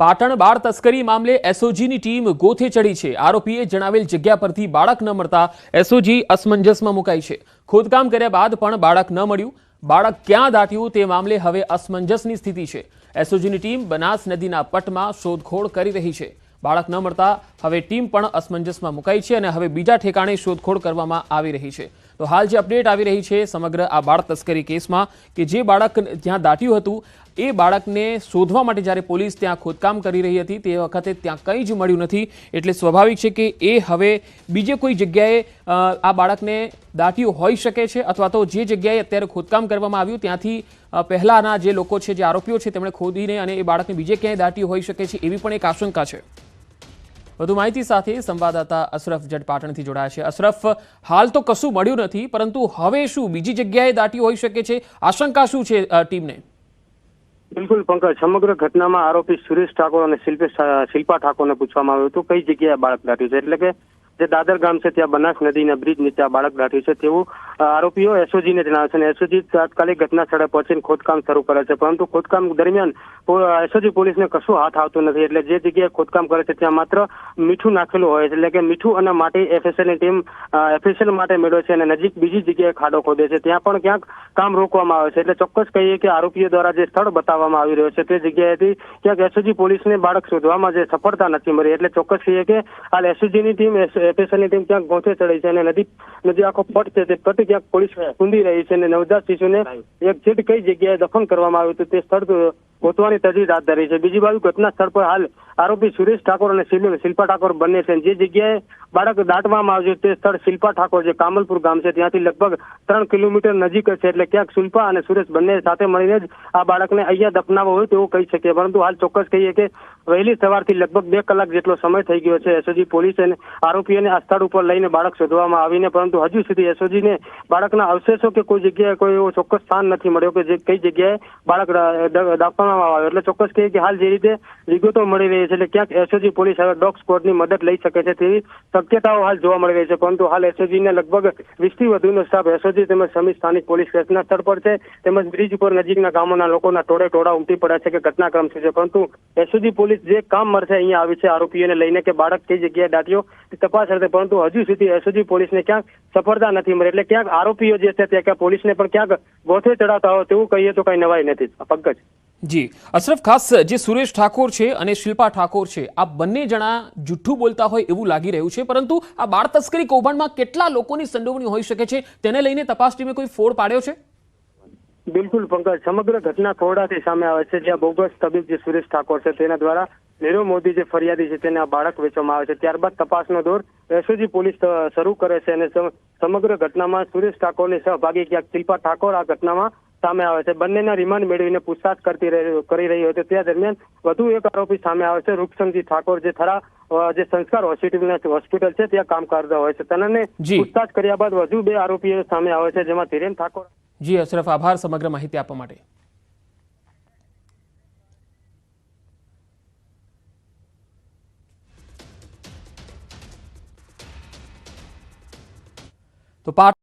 પાટણ બાળ તસ્કરી મામલે એસઓજીની ટીમ ગોથે ચડી છે. આરોપીએ જણાવેલ જગ્યા પરથી બાળક ન મળતા એસઓજી અસમંજસમાં મુકાઈ છે. ખોદકામ કર્યા બાદ પણ બાળક ન મળ્યું. બાળક ક્યાં દાટ્યું તે મામલે હવે અસમંજસની સ્થિતિ છે. એસઓજીની ટીમ બનાસ નદીના પટમાં શોધખોળ કરી રહી છે. બાળક ન મળતા હવે ટીમ પણ અસમંજસમાં મુકાઈ છે અને હવે બીજા ઠેકાણે શોધખોળ કરવામાં આવી રહી છે. તો હાલ જે અપડેટ આવી રહી છે સમગ્ર આ બાળ તસ્કરી કેસમાં કે જે બાળક જ્યાં દાટ્યું હતું, એ બાળકને શોધવા માટે જ્યારે પોલીસ ત્યાં ખોદકામ કરી રહી હતી, તે વખતે ત્યાં કંઈ જ મળ્યું નથી. એટલે સ્વાભાવિક છે કે એ હવે બીજે કોઈ જગ્યાએ આ બાળકને દાટ્યું હોઈ શકે છે અથવા તો જે જગ્યાએ અત્યારે ખોદકામ કરવામાં આવ્યું, ત્યાંથી પહેલાંના જે લોકો છે, જે આરોપીઓ છે, તેમણે ખોદીને અને એ બાળકને બીજે ક્યાંય દાટ્યું હોઈ શકે છે, એવી પણ એક આશંકા છે. વધુ માહિતી સાથે સંવાદદાતા અશરફ જટ પાટણથી જોડાયા છે. અશરફ, હાલ તો કશું મળ્યું નથી, પરંતુ હવે શું બીજી જગ્યાએ દાટી હોઈ શકે છે? આશંકા શું છે ટીમને? બિલકુલ, પંકજ. સમગ્ર ઘટનામાં આરોપી સુરેશ ઠાકોર અને શિલ્પેશ, શિલ્પા ઠાકોરને પૂછવામાં આવ્યું હતું, કઈ જગ્યાએ બાળક દાટ્યું છે? એટલે કે જે દાદર ગામ છે, ત્યાં બનાસ નદીના બ્રિજ નીચે બાળક દાઠ્યું છે. તેવું આરોપીઓ એસઓજીને જણાવે છે અને એસઓજી તાત્કાલિક ઘટના સ્થળે પહોંચીને ખોદકામ શરૂ કરે છે. પરંતુ ખોદકામ દરમિયાન એસઓજી પોલીસને કશું હાથ આવતું નથી. એટલે જે જગ્યાએ ખોદકામ કરે છે, ત્યાં માત્ર મીઠું નાખેલું હોય છે. એટલે કે મીઠું અને માટી એફએસએલની ટીમ એફએસએલ માટે મેળવે છે અને નજીક બીજી જગ્યાએ ખાડો ખોદે છે. ત્યાં પણ ક્યાંક કામ રોકવામાં આવે છે. એટલે ચોક્કસ કહીએ કે આરોપીઓ દ્વારા જે સ્થળ બતાવવામાં આવી રહ્યો છે, તે જગ્યાએથી ક્યાંક એસઓજી પોલીસને બાળક શોધવામાં જે સફળતા નથી મળી. એટલે ચોક્કસ કહીએ કે હાલ એસઓજીની ટીમ ટીમ ક્યાંક ગોથે ચડી છે અને નદી નદી આખો પટ છે તે પટ ક્યાંક પોલીસ કુંદી રહી છે અને નવજાત શિશુને એક જેટ કઈ જગ્યાએ દફન કરવામાં આવ્યું હતું તે સ્થળ ગોતવાની તજવીજ હાથ ધરી છે. બીજી બાજુ ઘટના સ્થળ પર હાલ આરોપી સુરેશ ઠાકોર અને શિલ- શિલ્પા ઠાકોર બંને છે. જે જગ્યાએ બાળક દાટવામાં આવ્યું તે સ્થળ શિલ્પા ઠાકોર જે કામલપુર ગામ છે. ત્યાંથી લગભગ ત્રણ કિલોમીટર નજીક છે એટલે ક્યાંક શિલ્પા અને સુરેશ બંને સાથે મળીને જ આ બાળકને અહીંયા દફનાવો હોય તેવું કહી શકીએ. પરંતુ હાલ ચોક્કસ કહીએ કે વહેલી સવારથી લગભગ બે કલાક જેટલો સમય થઈ ગયો છે. એસઓજી પોલીસ અને આરોપીઓને આ સ્થળ ઉપર લઈને બાળક શોધવામાં આવીને પરંતુ હજુ સુધી એસઓજીને બાળકના અવશેષો કે કોઈ જગ્યાએ કોઈ એવો ચોક્કસ સ્થાન નથી મળ્યો કે જે કઈ જગ્યાએ બાળક દાફવામાં આવ્યો. એટલે ચોક્કસ કહીએ કે હાલ જે રીતે વિગતો મળી રહી છે એટલે ક્યાંક એસઓજી પોલીસ હવે ડોગ સ્કોડની મદદ લઈ શકે છે તેવી શક્યતાઓ હાલ જોવા મળી રહી છે. પરંતુ હાલ એસઓજીને લગભગ વીસથી વધુનો સ્ટાફ એસઓજી તેમજ સમી સ્થાનિક પોલીસ ઘટના સ્થળ પર છે. તેમજ બ્રિજ ઉપર નજીકના ગામોના લોકોના ટોળે ટોળા ઉમટી પડ્યા છે કે ઘટનાક્રમ છે. પરંતુ એસઓજી પોલીસ જે કામ મળશે અહીંયા આવી છે આરોપીઓને લઈને કે બાળક કઈ જગ્યાએ દાટ્યો તપાસ કરશે પરંતુ હજુ સુધી એસઓજી પોલીસને ક્યાંક સફળતા નથી મળી. એટલે ક્યાંક આરોપીઓ જે છે તે ક્યાંક પોલીસને પણ ક્યાંક ગોથે ચડાવતા હોય તેવું કહીએ તો કઈ નવાઈ નથી. પંકજ. જી. અશરફ, ખાસ જે સુરેશ ઠાકોર છે અને શિલ્પા ઠાકોર છે આ બંને જણા જુઠ્ઠું બોલતા હોય એવું લાગી રહ્યું છે, પરંતુ આ બાળ તસ્કરી કૌભાંડમાં કેટલા લોકોની સંડોવણી હોઈ શકે છે, તેને લઈને તપાસ ટીમે કોઈ ફોડ પાડ્યો છે? બિલકુલ પંકજ. સમગ્ર ઘટના કોરડાથી સામે આવે છે. જ્યાં બોગસ તબીબ જે સુરેશ ઠાકોર છે તેના દ્વારા નીરવ મોદી જે ફરિયાદી છે તેને આ બાળક વેચવામાં આવે છે. ત્યારબાદ તપાસનો દોર એસઓજી પોલીસ શરૂ કરે છે અને સમગ્ર ઘટનામાં સુરેશ ઠાકોરની સહભાગી ક્યાંક શિલ્પા ઠાકોર આ ઘટનામાં સામે આવે છે. બંનેના રિમાન્ડ મેળવીને પૂછતાછ કરતી કરી રહી હતી તે દરમિયાન વધુ એક આરોપી સામે આવે છે. રૂપસંગજી ઠાકોર જે થરા જે સંસ્કાર હોસ્પિટલ હોસ્પિટલ છે ત્યાં કામ કરતા હોય છે. તેનાને. પૂછતાછ કર્યા બાદ વધુ બે આરોપીઓ સામે આવે છે જેમાં ધીરેન ઠાકોર જી અશરફ આભાર સમગ્ર માહિતી આપવા માટે તો પાટ